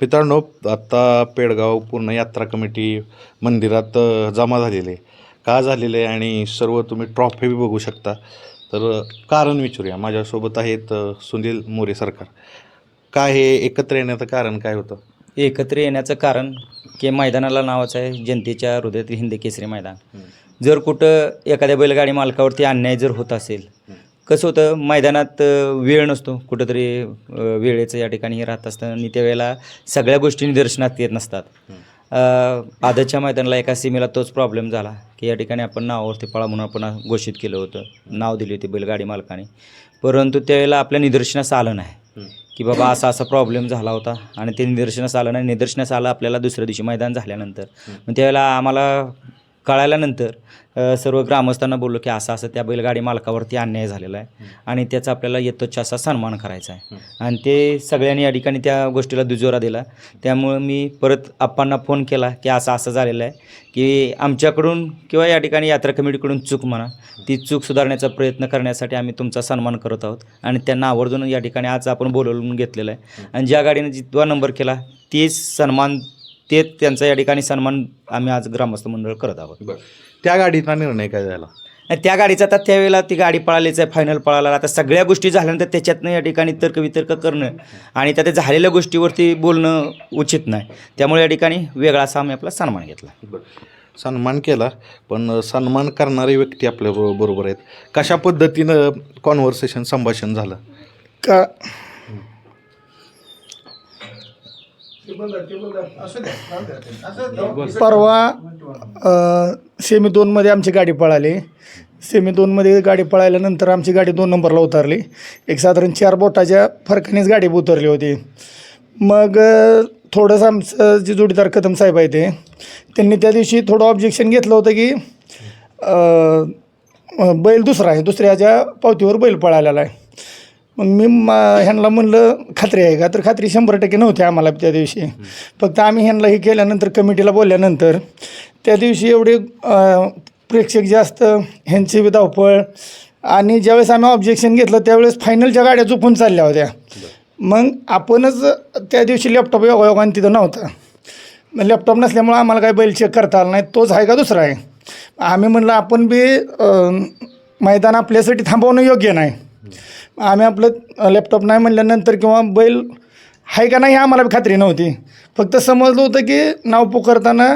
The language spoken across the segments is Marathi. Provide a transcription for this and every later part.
मित्रांनो आत्ता पेडगाव पूर्ण यात्रा कमिटी मंदिरात जमा झालेले आहे. का झालेले आहे आणि सर्व तुम्ही ट्रॉफी बघू शकता. तर कारण विचारूया. माझ्यासोबत आहेत सुनील मोरे सरकार. काय हे एकत्र येण्याचं कारण काय होतं? एकत्र येण्याचं कारण की मैदानाला नावाचं आहे जनतेच्या हृदयातील हिंद केसरी मैदान. जर कुठं एखाद्या बैलगाडी मालकावरती अन्याय जर होत असेल कसं होतं मैदानात वेळ नसतो. कुठंतरी वेळेचं या ठिकाणी हे राहत असतं आणि त्यावेळेला सगळ्या गोष्टी निदर्शनात येत नसतात. आदच्या मैदानाला एका सीमेला तोच प्रॉब्लेम झाला की या ठिकाणी आपण नावावरती पळा म्हणून आपण घोषित केलं होतं. नाव दिली होती बैलगाडी मालकाने. परंतु त्यावेळेला आपल्या निदर्शनास आलं नाही. की बाबा असा असा प्रॉब्लेम झाला होता आणि ते निदर्शनास आलं नाही. निदर्शनास आलं आपल्याला दुसऱ्या दिवशी मैदान झाल्यानंतर. मग त्यावेळेला आम्हाला कळाल्यानंतर सर्व ग्रामस्थांना बोललो की असं असं त्या बैलगाडी मालकावरती अन्याय झालेला आहे आणि त्याचा आपल्याला यथोच्छ असा सन्मान करायचा आहे. आणि ते सगळ्यांनी या ठिकाणी त्या गोष्टीला दुजोरा दिला. त्यामुळं मी परत आप्पांना फोन केला की असं असं झालेलं आहे की आमच्याकडून किंवा या ठिकाणी यात्रा कमिटीकडून चूक म्हणा ती चूक सुधारण्याचा प्रयत्न करण्यासाठी आम्ही तुमचा सन्मान करत आहोत आणि त्यांना आवर्जून या ठिकाणी आज आपण बोलवून घेतलेलं आहे. आणि ज्या गाडीने जितवा नंबर केला तेच सन्मान ते त्यांचा या ठिकाणी सन्मान आम्ही आज ग्रामस्थ मंडळ करत आहोत. त्या गाडीचा निर्णय काय झाला? आणि त्या गाडीचा आता त्यावेळेला ती गाडी पळालीच आहे फायनल पळाला. आता सगळ्या गोष्टी झाल्यानंतर त्याच्यातनं या ठिकाणी तर्कवितर्क करणं आणि त्या त्या झालेल्या गोष्टीवरती बोलणं उचित नाही. त्यामुळे या ठिकाणी वेगळा असा आम्ही आपला सन्मान घेतला. सन्मान केला पण सन्मान करणारी व्यक्ती आपल्या बरो- बरोबर आहेत. कशा पद्धतीनं कॉन्व्हर्सेशन संभाषण झालं? का परवा सेमी दोनमध्ये आमची गाडी पळाली. सेमी दोनमध्ये गाडी पळाल्यानंतर आमची गाडी दोन नंबरला उतरली. एक साधारण चार बोटाच्या फरकानेच गाडी उतरली होती. मग थोडंसं आमचं जे जोडीदार कदम साहेब आहे ते त्यांनी त्या दिवशी थोडं ऑब्जेक्शन घेतलं होतं की बैल दुसरा आहे दुसऱ्याच्या पावतीवर बैल पळालेला आहे. मग मी मा ह्यांना म्हणलं खात्री आहे का? तर खात्री शंभर टक्के नव्हती आम्हाला त्या दिवशी. फक्त आम्ही ह्यांना हे केल्यानंतर कमिटीला बोलल्यानंतर त्या दिवशी एवढे प्रेक्षक जास्त ह्यांची बी धावपळ आणि ज्यावेळेस आम्ही ऑब्जेक्शन घेतलं त्यावेळेस फायनलच्या गाड्या चुकून चालल्या होत्या. मग आपणच त्या दिवशी लॅपटॉप योगायोगाने तिथं नव्हता. मग लॅपटॉप नसल्यामुळं आम्हाला काही बैल चेक करता आला नाही. तोच आहे का दुसरा आहे? आम्ही म्हणलं आपण बी मैदान आपल्यासाठी थांबवणं योग्य नाही. आम्ही आपलं लॅपटॉप नाही म्हणल्यानंतर किंवा बैल आहे का नाही हे आम्हाला खात्री नव्हती. फक्त समजलं होतं की नाव पुकारताना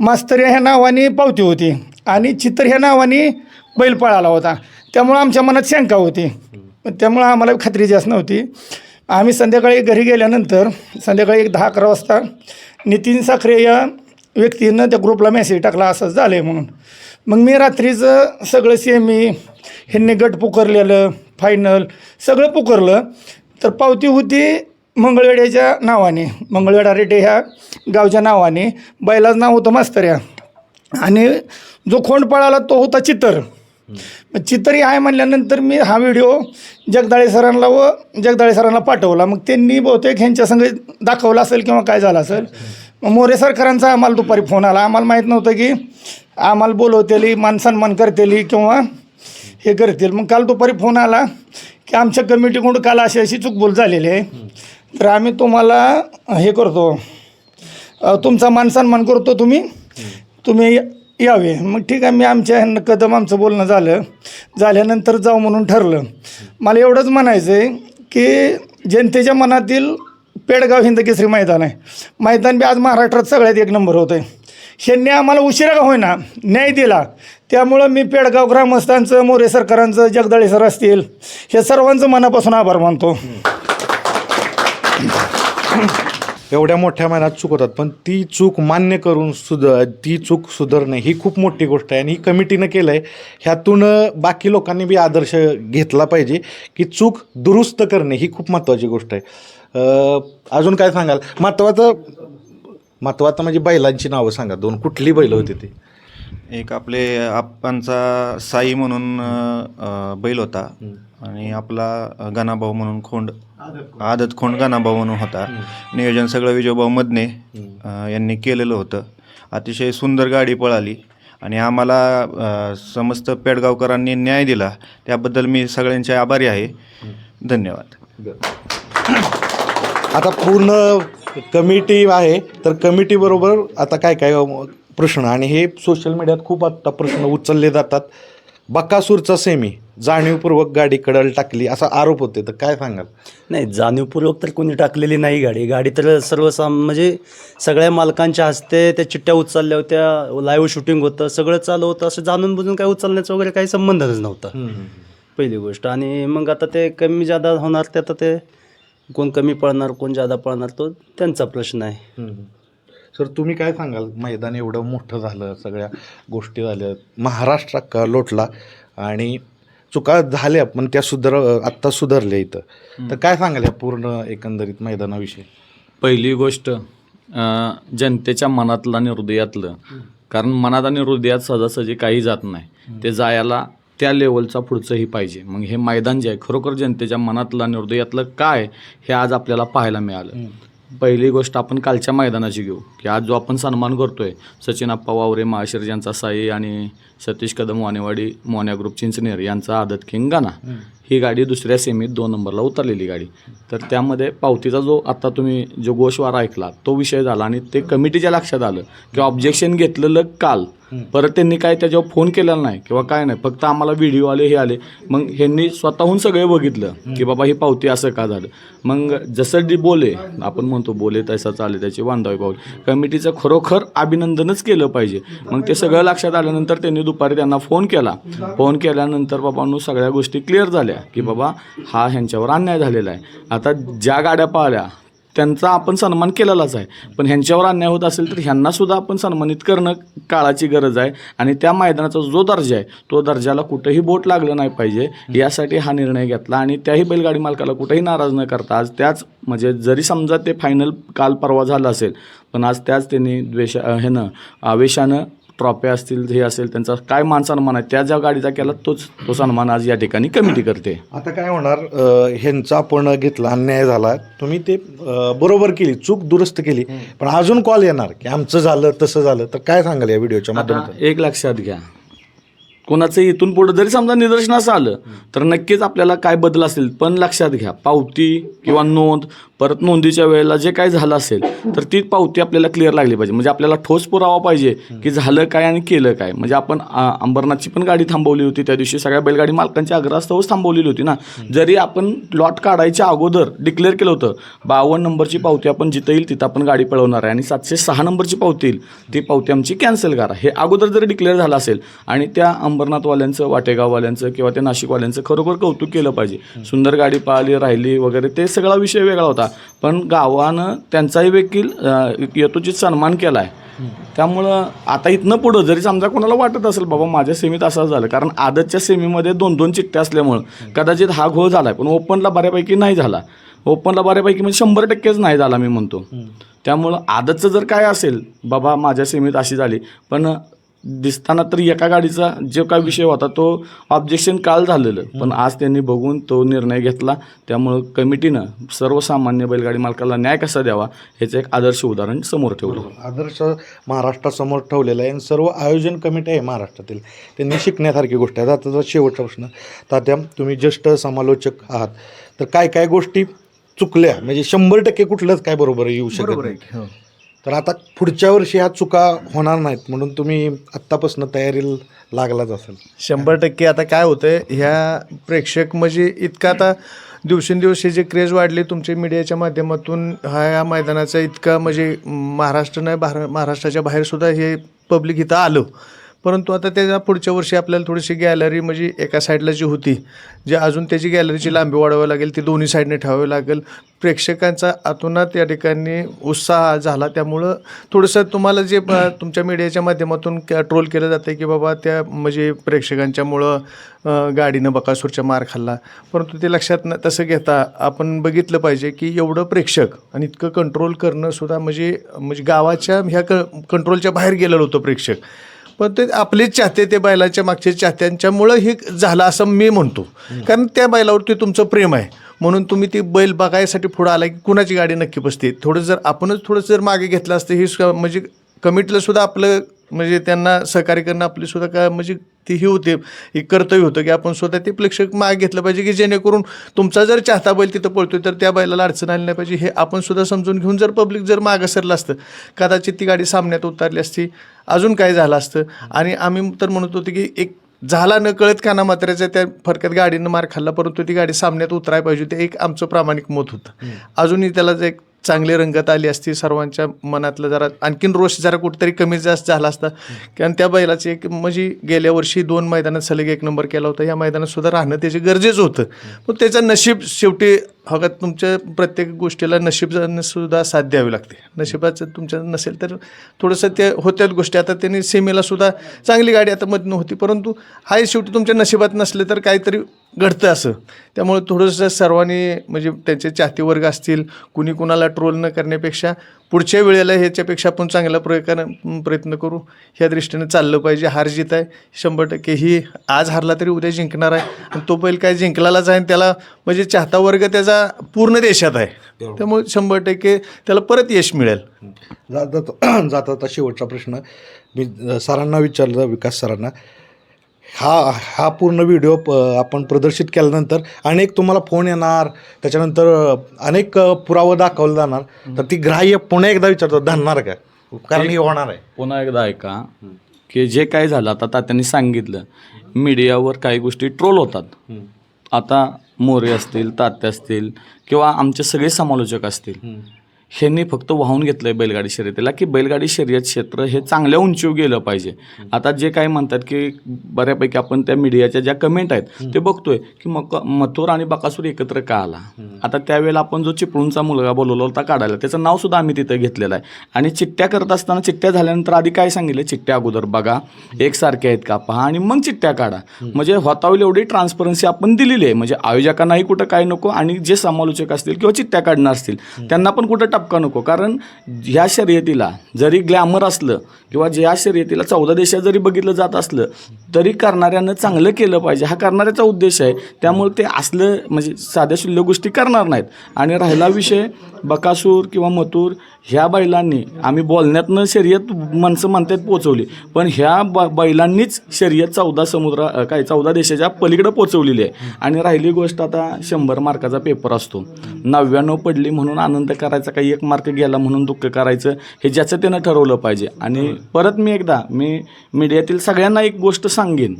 मास्तर ह्या नावाने पावती होती आणि चित्र ह्या नावाने बैल पळाला होता. त्यामुळं आमच्या मनात शंका होती. त्यामुळं आम्हाला खात्री जास्त नव्हती. आम्ही संध्याकाळी घरी गेल्यानंतर संध्याकाळी एक दहा अकरा वाजता नितीन साखरे या व्यक्तीनं त्या ग्रुपला मेसेज टाकला असं झालं आहे म्हणून. मग मी रात्रीचं सगळं सेमी ह्यांनी गट पुकारलेलं फायनल सगळं पुकारलं. तर पावती होती मंगळवेड्याच्या नावाने. मंगळवेढा रेटे ह्या गावच्या नावाने. बैलाचं नाव होतं मास्तर्या आणि जो खोंड पळाला तो होता चितर मग चितरी आहे म्हणल्यानंतर मी हा व्हिडिओ जगदाळे सरांना व जगदाळे सरांना पाठवला. मग त्यांनी बहुतेक ह्यांच्या संग दाखवला असेल किंवा काय झालं असेल. मग मोरे सरकारांचा आम्हाला दुपारी फोन आला. आम्हाला माहीत नव्हतं की आम्हाला बोलवतेली मान सन्मान करतेली किंवा हे करतील. मग काल दुपारी फोन आला की आमच्या कमिटीकडून काल अशी अशी चुकबोल झालेली आहे. तर आम्ही तुम्हाला हे करतो. तुमचा मान सन्मान करतो तुम्ही. तुम्ही यावे. मग ठीक आहे मी आमच्या ह्यांना कदम आमचं बोलणं झालं. झाल्यानंतर जाऊ म्हणून ठरलं. मला एवढंच म्हणायचं आहे की जनतेच्या मनातील पेडगाव हिंद केसरी मैदान आहे. मैदान बी आज महाराष्ट्रात सगळ्यात एक नंबर होतं आहे ह्यांनी आम्हाला उशिरा का होईना? न्याय दिला. त्यामुळं मी पेडगाव ग्रामस्थांचं मोरे सरकारांचं जगदाळे सर असतील हे सर्वांचं मनापासून आभार मानतो. एवढ्या मोठ्या मनात चूक होतात पण ती चूक मान्य करून सुध ती चूक सुधारणे ही खूप मोठी गोष्ट आहे आणि ही कमिटीनं केलं आहे ह्यातून बाकी लोकांनी बी आदर्श घेतला पाहिजे की चूक दुरुस्त करणे ही खूप महत्त्वाची गोष्ट आहे. अजून काय सांगाल? महत्त्वाचं महत्त्वाचं म्हणजे बैलांची नावं सांगा. दोन कुठली बैल होती ती? एक आपले आप्पांचा साई म्हणून अ, बैल होता. आणि आपला गणाभाऊ म्हणून खोंड. आदत खोंड. गणाभाऊ म्हणून होता. नियोजन सगळं विजयभाऊ मदने अ, यांनी केलेलं होतं. अतिशय सुंदर गाडी पळाली. आणि आम्हाला अ, समस्त पेडगावकरांनी न्याय दिला. त्याबद्दल मी सगळ्यांचे आभारी आहे. धन्यवाद. आता पूर्ण कमिटी आहे तर कमिटी बरोबर आता काय काय प्रश्न. आणि हे सोशल मीडियात खूप आता प्रश्न उचलले जातात. बकासूरचा सेमी जाणीवपूर्वक गाडी कडल टाकली असा आरोप होते. तर काय सांगाल? नाही जाणीवपूर्वक तर कोणी टाकलेली नाही गाडी. गाडी तर सर्वसाम म्हणजे सगळ्या मालकांच्या हस्ते त्या चिठ्ठ्या उचलल्या होत्या लाईव्ह शूटिंग होतं सगळं चालू होतं. असं जाणून बुजून काय उचलण्याचं वगैरे काही संबंधच नव्हता. पहिली गोष्ट. आणि मग आता ते कमी जादा होणार ते आता ते कोण कमी पळणार कोण जादा पळणार तो त्यांचा प्रश्न आहे. सर तुम्ही काय सांगाल? मैदान एवढं मोठं झालं सगळ्या गोष्टी झाल्या. महाराष्ट्र अख्खा लोटला आणि चुका झाल्या पण त्या सुधार आत्ता सुधारल्या इथं. तर काय सांगाल या पूर्ण एकंदरीत मैदानाविषयी? पहिली गोष्ट अं, जनतेच्या मनातलं आणि हृदयातलं. कारण मनात आणि हृदयात सहजासहजी काही जात नाही. ते जायला त्या लेवलचा पुढचंही पाहिजे. मग हे मैदान जे आहे खरोखर जनतेच्या मनातलं आणि हृदयातलं काय हे आज आपल्याला पाहायला मिळालं. पहिली गोष्ट आपण कालच्या मैदानाची घेऊ की आज जो आपण सन्मान करतोय सचिन आप्पा वावरे महाशिर यांचा साई आणि सतीश कदम वानेवाडी मोन्या ग्रुप चिंचनेर यांचा आदत किंग गाणा. ही गाडी दुसऱ्या सेमीत दोन नंबरला उतरलेली गाडी. तर त्यामध्ये पावतीचा जो आत्ता तुम्ही जो गोशवारा ऐकला तो विषय झाला आणि ते कमिटीच्या लक्षात आलं किंवा ऑब्जेक्शन घेतलेलं काल. परत त्यांनी काय त्याच्यावर फोन केलेला नाही किंवा काय नाही फक्त आम्हाला व्हिडिओ आले हे आले. मग ह्यांनी स्वतःहून सगळे बघितलं की बाबा ही पावती असं का झालं. मग जसं डी बोले आपण म्हणतो बोले तसा चाले त्याची बांधावी पाऊल कमिटीचं खरोखर अभिनंदनच केलं पाहिजे. मग ते सगळं लक्षात आल्यानंतर त्यांनी दुपारी त्यांना फोन केला. फोन केल्यानंतर बाबांनो सगळ्या गोष्टी क्लिअर झाल्या की बाबा हा ह्यांच्यावर अन्याय झालेला आहे. आता ज्या गाड्या पाळल्या त्यांचा आपण सन्मान केलेलाच आहे. पण ह्यांच्यावर अन्याय होत असेल तर ह्यांनासुद्धा आपण सन्मानित करणं काळाची गरज आहे. आणि त्या मैदानाचा जो दर्जा आहे तो दर्जाला कुठंही बोट लागलं नाही पाहिजे. यासाठी हा निर्णय घेतला आणि त्याही बैलगाडी मालकाला कुठंही नाराज न करता आज त्याच म्हणजे जरी समजा ते फायनल काल परवा झालं असेल पण आज त्याच त्यांनी द्वेष ह्यानं आवेशानं ट्रॉफी असतील हे असेल त्यांचा काय मान सन्मान आहे त्या ज्या गाडीचा केला तोच तो सन्मान आज या ठिकाणी कमिटी करते. आता काय होणार अं, ह्यांचा आपण घेतला अन्याय झाला. तुम्ही ते अं, बरोबर केली चूक दुरुस्त केली पण अजून कॉल येणार की आमचं झालं तसं झालं तर काय सांगाल या व्हिडिओच्या माध्यमातून आता एक लक्षात घ्या. कोणाचं इथून पुढे जरी समजा निदर्शनास आलं तर नक्कीच आपल्याला काय बदल असेल पण लक्षात घ्या. पावती किंवा नोंद परत नोंदीच्या वेळेला जे काय झालं असेल तर ती पावती आपल्याला क्लिअर लागली पाहिजे. म्हणजे आपल्याला ठोस पुरावा पाहिजे की झालं काय आणि केलं काय. म्हणजे आपण अंबरनाथची पण गाडी थांबवली होती. त्या दिवशी सगळ्या बैलगाडी मालकांच्या आग्रहास्तवच थांबवलेली होती ना. जरी आपण लॉट काढायच्या अगोदर डिक्लेअर केलं होतं बावन्न नंबरची पावती आपण जिथं येईल तिथं आपण गाडी पळवणार आहे आणि सातशे सहा नंबरची पावती येईल ती पावती आमची कॅन्सल करा. हे अगोदर जरी डिक्लेअर झालं असेल आणि त्या अंबरनाथवाल्यांचं वाटेगाववाल्यांचं किंवा त्या नाशिकवाल्यांचं खरोखर कौतुक केलं पाहिजे. सुंदर गाडी पाळली राहिली वगैरे ते सगळा विषय वेगळा होता. पण गावानं त्यांचाही देखील यथोचित सन्मान केला आहे त्यामुळं आता इथनं पुढं जरी समजा कोणाला वाटत असेल बाबा माझ्या सेमीत असं झालं. कारण आदतच्या सेमीमध्ये दोन दोन चिठ्ठ्या असल्यामुळं कदाचित हा घोळ झाला आहे पण ओपनला बऱ्यापैकी नाही झाला. ओपनला बऱ्यापैकी म्हणजे शंभर टक्केच नाही झाला मी म्हणतो. त्यामुळं आदतचं जर काय असेल बाबा माझ्या सेमीत अशी झाली. पण दिसताना तर एका गाडीचा जो काय विषय होता तो ऑब्जेक्शन काल झालेलं. पण आज त्यांनी बघून तो निर्णय घेतला. त्यामुळं कमिटीनं सर्वसामान्य बैलगाडी मालकाला न्याय कसा द्यावा ह्याचं एक आदर्श उदाहरण समोर ठेवलं. आदर्श महाराष्ट्रासमोर ठेवलेला आहे. आणि सर्व आयोजन कमिटी आहे महाराष्ट्रातील. त्यांनी शिकण्यासारखी गोष्ट आहे. आता शेवटचा प्रश्न तात्या तुम्ही ज्येष्ठ समालोचक आहात. तर काय काय गोष्टी चुकल्या? म्हणजे शंभर टक्के कुठलंच काय बरोबर येऊ शकत नाही. तर आता पुढच्या वर्षी ह्या चुका होणार नाहीत म्हणून तुम्ही आत्तापासून तयारीला लागलाच असेल. शंभर टक्के आता काय होतंय ह्या प्रेक्षक म्हणजे इतका आता दिवसेंदिवस हे जे क्रेज वाढले तुमच्या मीडियाच्या माध्यमातून हा या मैदानाचा इतका म्हणजे महाराष्ट्र नाही बाहेर महाराष्ट्राच्या बाहेरसुद्धा हे पब्लिक इथं आलं. परंतु आता त्याच्या पुढच्या वर्षी आपल्याला थोडीशी गॅलरी म्हणजे एका साईडला जी होती जी अजून त्याची गॅलरीची लांबी वाढवावी लागेल ती दोन्ही साईडने ठेवावी लागेल. प्रेक्षकांचा आतोनात या ठिकाणी उत्साह झाला. त्यामुळं थोडंसं तुम्हाला जे तुमच्या मीडियाच्या माध्यमातून ट्रोल केलं जातं की बाबा त्या म्हणजे प्रेक्षकांच्यामुळं गाडीनं बकासूरच्या मार खाल्ला. परंतु ते लक्षात न तसं घेता आपण बघितलं पाहिजे की एवढं प्रेक्षक आणि इतकं कंट्रोल करणं सुद्धा म्हणजे म्हणजे गावाच्या ह्या क कंट्रोलच्या बाहेर गेलेलं होतं प्रेक्षक. पण ते आपलेच चाहते ते बैलाच्या मागच्या चाहत्यांच्यामुळं हे झालं असं मी म्हणतो. कारण त्या बैलावरती तुमचं प्रेम आहे. म्हणून तुम्ही ती बैल बघायसाठी पुढं आला की कुणाची गाडी नक्की बसते. थोडं जर आपणच थोडं जर मागे घेतलं असतं ही म्हणजे कमिटीला सुद्धा आपलं म्हणजे त्यांना सहकार्य करणं आपली सुद्धा काय म्हणजे ती ही होते एक कर्तव्य होतं की आपण स्वतः ते प्रेक्षक मागे घेतलं पाहिजे की जेणेकरून तुमचा जर चाहता बैल तिथं पळतोय तर त्या बैलाला अडचण आली नाही पाहिजे. हे आपण सुद्धा समजून घेऊन जर पब्लिक जर मागं सरलं असतं कदाचित ती गाडी सामन्यात उतरली असती अजून काय झालं असतं. आणि आम्ही तर म्हणत होतो की एक झाला न कळत काना मात्र्याच्या त्या फरक्यात गाडीनं मार खाल्ला परंतु ती गाडी सामन्यात उतरायला पाहिजे होती एक आमचं प्रामाणिक मत होतं. अजूनही त्याला जे एक चांगली रंगत आली असती सर्वांच्या मनातलं जरा आणखीन रोष जरा कुठेतरी कमी जास्त झाला असता. कारण त्या बैलाची एक म्हणजे गेल्या वर्षी दोन मैदानात सलग एक नंबर केला होता. या मैदानात सुद्धा राहणं त्याचे गरजेचं होतं. मग त्याचं नशीब शेवटी हका तुमच्या प्रत्येक गोष्टीला नशीब सुद्धा साथ द्यावी लागते. नशिबाचं तुमच्या नसेल तर थोडंसं ते होत्यात गोष्टी. आता त्यांनी सेमीला सुद्धा चांगली गाडी आता मधनं होती. परंतु हाय शेवटी तुमच्या नशिबात नसले तर काहीतरी घडतं असं. त्यामुळे थोडंसं सर्वांनी म्हणजे त्यांचे चाहते वर्ग असतील कुणी कुणाला ट्रोल न करण्यापेक्षा पुढच्या वेळेला ह्याच्यापेक्षा आपण चांगला प्रयत्न प्रयत्न करू. ह्या दृष्टीने चाललं पाहिजे. हार जीत आहे शंभर टक्के. ही आज हारला तरी उद्या जिंकणार आहे. आणि तो बैल काय जिंकलालाच आहे त्याला म्हणजे चाहता वर्ग त्याचा पूर्ण देशात आहे. त्यामुळे शंभर टक्के त्याला परत यश मिळेल. जाता जाता आता शेवटचा प्रश्न. मी सरांना विचारलं विकास सरांना. हा हा पूर्ण व्हिडिओ प आपण प्रदर्शित केल्यानंतर अनेक तुम्हाला फोन येणार. त्याच्यानंतर अनेक पुरावा दाखवला जाणार. तर ती ग्राह्य पुन्हा एकदा विचारतो धरणार का? कारण हे होणार आहे. पुन्हा एकदा ऐका. की जे काय झालं आता तात्यांनी सांगितलं मीडियावर काही गोष्टी ट्रोल होतात. आता मोरे असतील तात्या असतील किंवा आमचे सगळे समालोचक असतील. ह्यांनी फक्त वाहून घेतलंय बैलगाडी शर्यतीला की बैलगाडी शर्यत क्षेत्र हे चांगल्या उंचीवर गेलं पाहिजे. आता जे काय म्हणतात की बऱ्यापैकी आपण त्या मीडियाच्या ज्या कमेंट आहेत ते बघतोय की मक मथुर आणि बकासूर एकत्र का आला? आता त्यावेळेला आपण जो चिपळूणचा मुलगा बोलवला होता काढायला त्याचं नाव सुद्धा आम्ही तिथं घेतलेलं आहे. आणि चिठ्ठ्या करत असताना चिठ्ठ्या झाल्यानंतर आधी काय सांगितलं? चिठ्ठ्या अगोदर बघा एकसारख्या आहेत का पहा आणि मग चिठ्ठ्या काढा. म्हणजे होतावेल एवढी ट्रान्सपरन्सी आपण दिलेली आहे. म्हणजे आयोजकांनाही कुठं काय नको आणि जे समालोचक असतील किंवा चिठ्ठ्या काढणार असतील त्यांना पण कुठं धक्का नको. कारण ह्या शर्यतीला जरी ग्लॅमर असलं किंवा ज्या शर्यतीला चौदा देशात जरी बघितलं जात असलं तरी करणाऱ्यानं चांगलं केलं पाहिजे. हा करणाऱ्याचा उद्देश आहे. त्यामुळे ते असलं म्हणजे साध्या शुल्य गोष्टी करणार नाहीत. आणि राहिला विषय बकासूर किंवा मथुर ह्या बैलांनी आम्ही बोलण्यातनं शर्यत माणसं म्हणतात पोचवली. पण ह्या ब बैलांनीच शर्यत चौदा समुद्र काय चौदा देशाच्या पलीकडं पोचवलेली आहे. आणि राहिली गोष्ट आता शंभर मार्काचा पेपर असतो. नव्याण्णव पडली म्हणून आनंद करायचा काही एक मार्क गेला म्हणून दुःख करायचं हे ज्याचं त्यानं ठरवलं पाहिजे. आणि परत मी एकदा मी मीडियातील सगळ्यांना एक गोष्ट सांगेन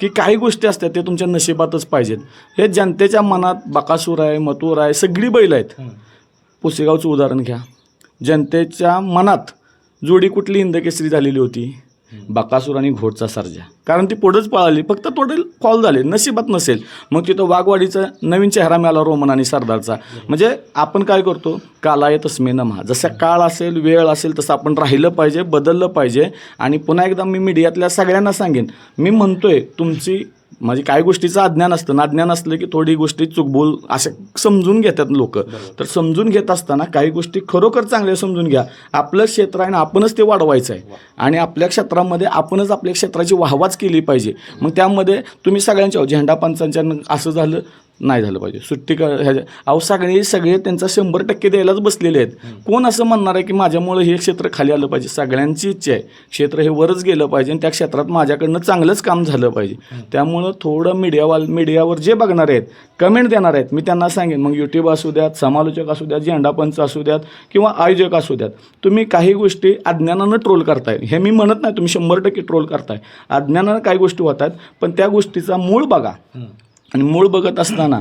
की काही गोष्टी असतात ते तुमच्या नशिबातच पाहिजेत. हे जनतेच्या मनात बकासूर आहे मथुर आहे सगळी बैल आहेत. पुसेगावचं उदाहरण घ्या. जनतेच्या मनात जोडी कुठली हिंदकेसरी झालेली होती? बकासूर आणि घोटचा सर्जा. कारण ती पुढंच पळाली फक्त थोडे फॉल झाले नशिबात नसेल. मग तिथं वाघवाडीचा नवीन चेहरा मिळाला रोमन आणि सरदारचा. म्हणजे आपण काय करतो? काला येत तस्मे नमा. जसा काळ असेल वेळ असेल तसं आपण राहिलं पाहिजे बदललं पाहिजे. आणि पुन्हा एकदा मी मीडियातल्या सगळ्यांना सांगेन मी म्हणतोय तुमची म्हणजे काही गोष्टीचं अज्ञान असतं. ना अज्ञान असलं की थोडी गोष्टी चुकबोल अशा समजून घेतात लोक. तर समजून घेत असताना काही गोष्टी खरोखर चांगल्या समजून घ्या. आपलं क्षेत्र आहे ना आपणच ते वाढवायचं आहे. आणि आपल्या क्षेत्रामध्ये आपणच आपल्या क्षेत्राची वाहवाच केली पाहिजे. मग त्यामध्ये तुम्ही सगळ्यांच्या झेंडा पंचांच्या असं झालं नाही झालं पाहिजे. सुट्टी का ह्याच्या अहो सगळे सगळे त्यांचा शंभर टक्के द्यायलाच बसलेले आहेत. कोण असं म्हणणार आहे की माझ्यामुळे हे क्षेत्र खाली आलं पाहिजे? सगळ्यांची इच्छा आहे. क्षेत्र हे वरच गेलं पाहिजे आणि त्या क्षेत्रात माझ्याकडनं चांगलंच काम झालं पाहिजे. त्यामुळं थोडं मीडियावाल मीडियावर जे बघणार आहेत कमेंट देणार आहेत मी त्यांना सांगेन मग यूट्यूब असू द्यात समालोचक असू द्यात झेंडापंच असू द्यात किंवा आयोजक असू द्यात तुम्ही काही गोष्टी अज्ञानानं ट्रोल करताय. हे मी म्हणत नाही तुम्ही शंभर टक्के ट्रोल करताय. अज्ञानानं काही गोष्टी होतात पण त्या गोष्टीचा मूळ बघा. आणि मूळ बघत असताना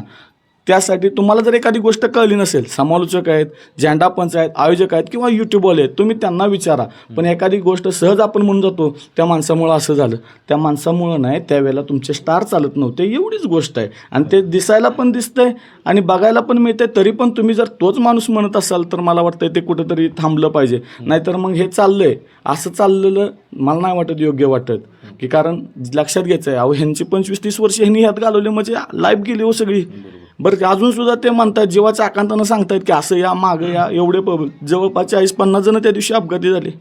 त्यासाठी तुम्हाला जर एखादी गोष्ट कळली नसेल समालोचक आहेत झेंडा पंच आहेत आयोजक आहेत किंवा यूट्यूबवाले आहेत तुम्ही त्यांना विचारा. पण एखादी गोष्ट सहज आपण म्हणून जातो त्या माणसामुळं असं झालं. त्या माणसामुळं नाही त्यावेळेला तुमचे स्टार चालत नव्हते एवढीच गोष्ट आहे. आणि ते दिसायला पण दिसतंय आणि बघायला पण मिळतंय तरी पण तुम्ही जर तोच माणूस म्हणत असाल तर मला वाटतं ते कुठेतरी थांबलं पाहिजे. नाहीतर मग हे चाललंय. असं चाललेलं मला नाही वाटत योग्य वाटत. की कारण लक्षात घ्यायचं आहे अहो ह्यांची पंचवीस तीस वर्ष ह्यांनी ह्यात घालवले म्हणजे लाईफ गेली हो सगळी. बरं अजून सुद्धा ते म्हणतात जीवाच्या आकांतानं सांगतायत की असं या मागं या एवढे जवळपास चाळीस पन्नास जण त्या दिवशी अपघाती झाले.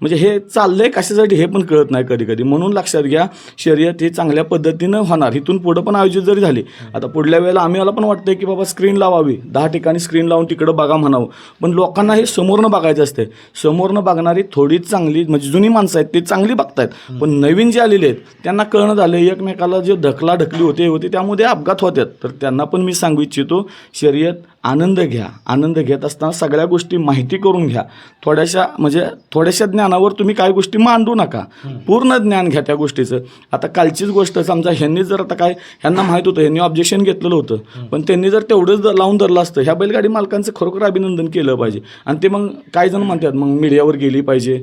म्हणजे हे चाललंय कशासाठी हे पण कळत नाही कधी कधी. म्हणून लक्षात घ्या शर्यत ही चांगल्या पद्धतीनं होणार. इथून पुढं पण आयोजित जरी झाली आता पुढल्या वेळेला आम्हाला पण वाटतंय की बाबा स्क्रीन लावावी. दहा ठिकाणी स्क्रीन लावून तिकडं बघा म्हणावं. पण लोकांना हे समोरनं बघायचं असते समोरनं बघणारी थोडी चांगली म्हणजे जुनी माणसं आहेत ते चांगली बघतायत. पण नवीन जे आलेले आहेत त्यांना कळणं झालं एकमेकाला जे ढकला ढकली होते होते त्यामध्ये अपघात होतात. तर त्यांना पण मी सांगू इच्छितो शर्यत आनंद घ्या. आनंद घेत असताना सगळ्या गोष्टी माहिती करून घ्या. थोड्याशा म्हणजे थोड्याशा ज्ञानावर तुम्ही काही गोष्टी मांडू नका. पूर्ण ज्ञान घ्या त्या गोष्टीचं. आता कालचीच गोष्ट समजा ह्यांनी जर आता काय ह्यांना माहीत होतं ह्यांनी ऑब्जेक्शन घेतलेलं होतं. पण त्यांनी जर तेवढंच लावून धरलं असतं ह्या बैलगाडी मालकांचं खरोखर अभिनंदन केलं पाहिजे. आणि ते मग काही जण म्हणतात मग मीडियावर गेली पाहिजे.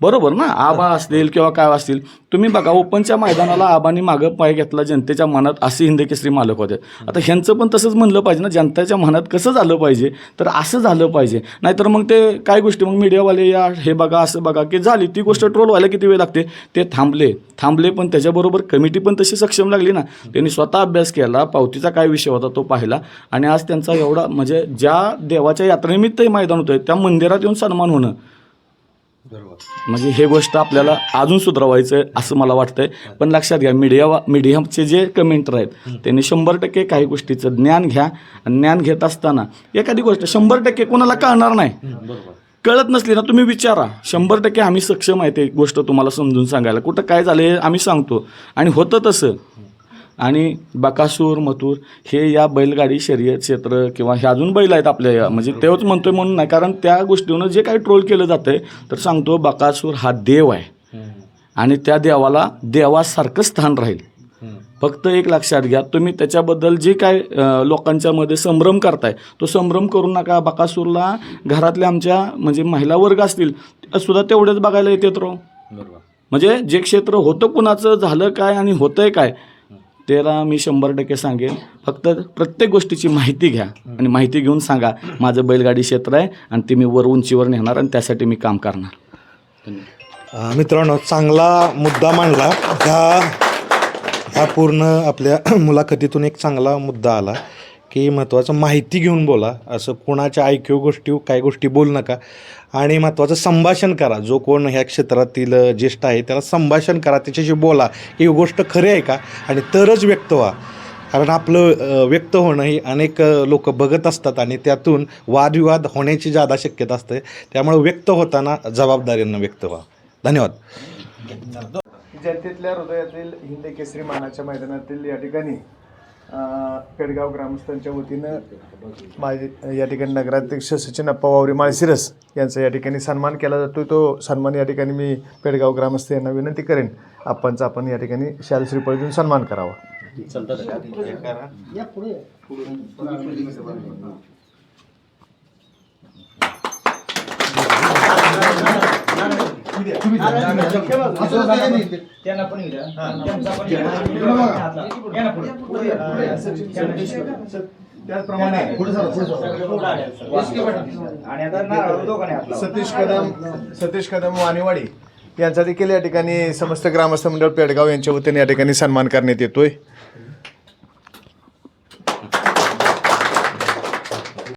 बरोबर ना? आबा असतील किंवा काय असतील तुम्ही बघा ओपनच्या मैदानाला आबानी मागं पाय घेतला जनतेच्या मनात असे हिंदकेसरी मालक होते. आता ह्यांचं पण तसंच म्हणलं पाहिजे ना जनतेच्या मनात कसं झालं पाहिजे तर असं झालं पाहिजे. नाहीतर मग ते काय गोष्टी मग मीडियावाले या हे बघा असं बघा की झाली ती गोष्ट ट्रोल व्हायला किती वेळ लागते? ते थांबले. थांबले पण त्याच्याबरोबर कमिटी पण तशी सक्षम लागली ना. त्यांनी स्वतः अभ्यास केला पावतीचा काय विषय होता तो पाहिला आणि आज त्यांचा एवढा म्हणजे ज्या देवाच्या यात्रेनिमित्त हे मैदान होतं त्या मंदिरात येऊन सन्मान होणं म्हणजे हे गोष्ट आपल्याला अजून सुधारवायचं आहे असं मला वाटतंय. पण लक्षात घ्या मीडिया मीडियाचे जे कमेंटर आहेत त्यांनी शंभर टक्के काही गोष्टीचं ज्ञान घ्या. आणि ज्ञान घेत असताना एखादी गोष्ट शंभर टक्के कोणाला कळणार नाही. कळत नसली ना तुम्ही विचारा. शंभर टक्के आम्ही सक्षम आहे ते गोष्ट तुम्हाला समजून सांगायला. कुठं काय झालं आम्ही सांगतो. आणि होतं तसं. आणि बकासूर मथुर हे या बैलगाडी शर्यत क्षेत्र किंवा हे अजून बैल आहेत आपल्या या म्हणजे तेव्हाच म्हणतोय म्हणून नाही कारण त्या गोष्टीनं जे काही ट्रोल केलं जातंय तर सांगतो बकासूर हा देव आहे. आणि त्या देवाला देवासारखं स्थान राहील. फक्त एक लक्षात घ्या तुम्ही त्याच्याबद्दल जे काय लोकांच्या मध्ये संभ्रम करताय तो संभ्रम करू नका. बकासूरला घरातल्या आमच्या म्हणजे महिला वर्ग असतील सुद्धा तेवढेच बघायला येतात राव. म्हणजे जे क्षेत्र होतं कुणाचं झालं काय आणि होतंय काय त्याला मी शंभर टक्के सांगेन. फक्त प्रत्येक गोष्टीची माहिती घ्या आणि माहिती घेऊन सांगा माझं बैलगाडी क्षेत्र आहे आणि ते मी वर उंचीवर नेणार आणि त्यासाठी मी काम करणार. मित्रांनो चांगला मुद्दा मांडला. ह्या ह्या पूर्ण आपल्या मुलाखतीतून एक चांगला मुद्दा आला की महत्त्वाचं माहिती घेऊन बोला. असं कोणाच्या ऐकीव गोष्टी काय गोष्टी बोलू नका. आणि महत्त्वाचं संभाषण करा. जो कोण ह्या क्षेत्रातील ज्येष्ठ आहे त्याला संभाषण करा. त्याच्याशी बोला. की ही गोष्ट खरी आहे का? आणि तरच व्यक्त व्हा. कारण आपलं व्यक्त होणं ही अनेक लोक बघत असतात आणि त्यातून वादविवाद होण्याची जादा शक्यता असते. त्यामुळे व्यक्त होताना जबाबदारीनं व्यक्त व्हा. धन्यवाद. जनतेतल्या हृदयातील हिंद केसरी मानाच्या मैदानातील या ठिकाणी पेडगाव ग्रामस्थांच्या वतीनं माझे या ठिकाणी नगराध्यक्ष सचिन अप्पा वावरे माळशिरस यांचा या ठिकाणी सन्मान केला जातो. तो सन्मान या ठिकाणी मी पेडगाव ग्रामस्थ यांना विनंती करेन. आप्पांचा आपण या ठिकाणी शाल श्रीफळ देऊन सन्मान करावा. त्याचप्रमाणे सतीश कदम सतीश कदम वाणीवाडी यांचा देखील या ठिकाणी समस्त ग्रामस्थ मंडळ पेडगाव यांच्या वतीने या ठिकाणी सन्मान करण्यात येतोय.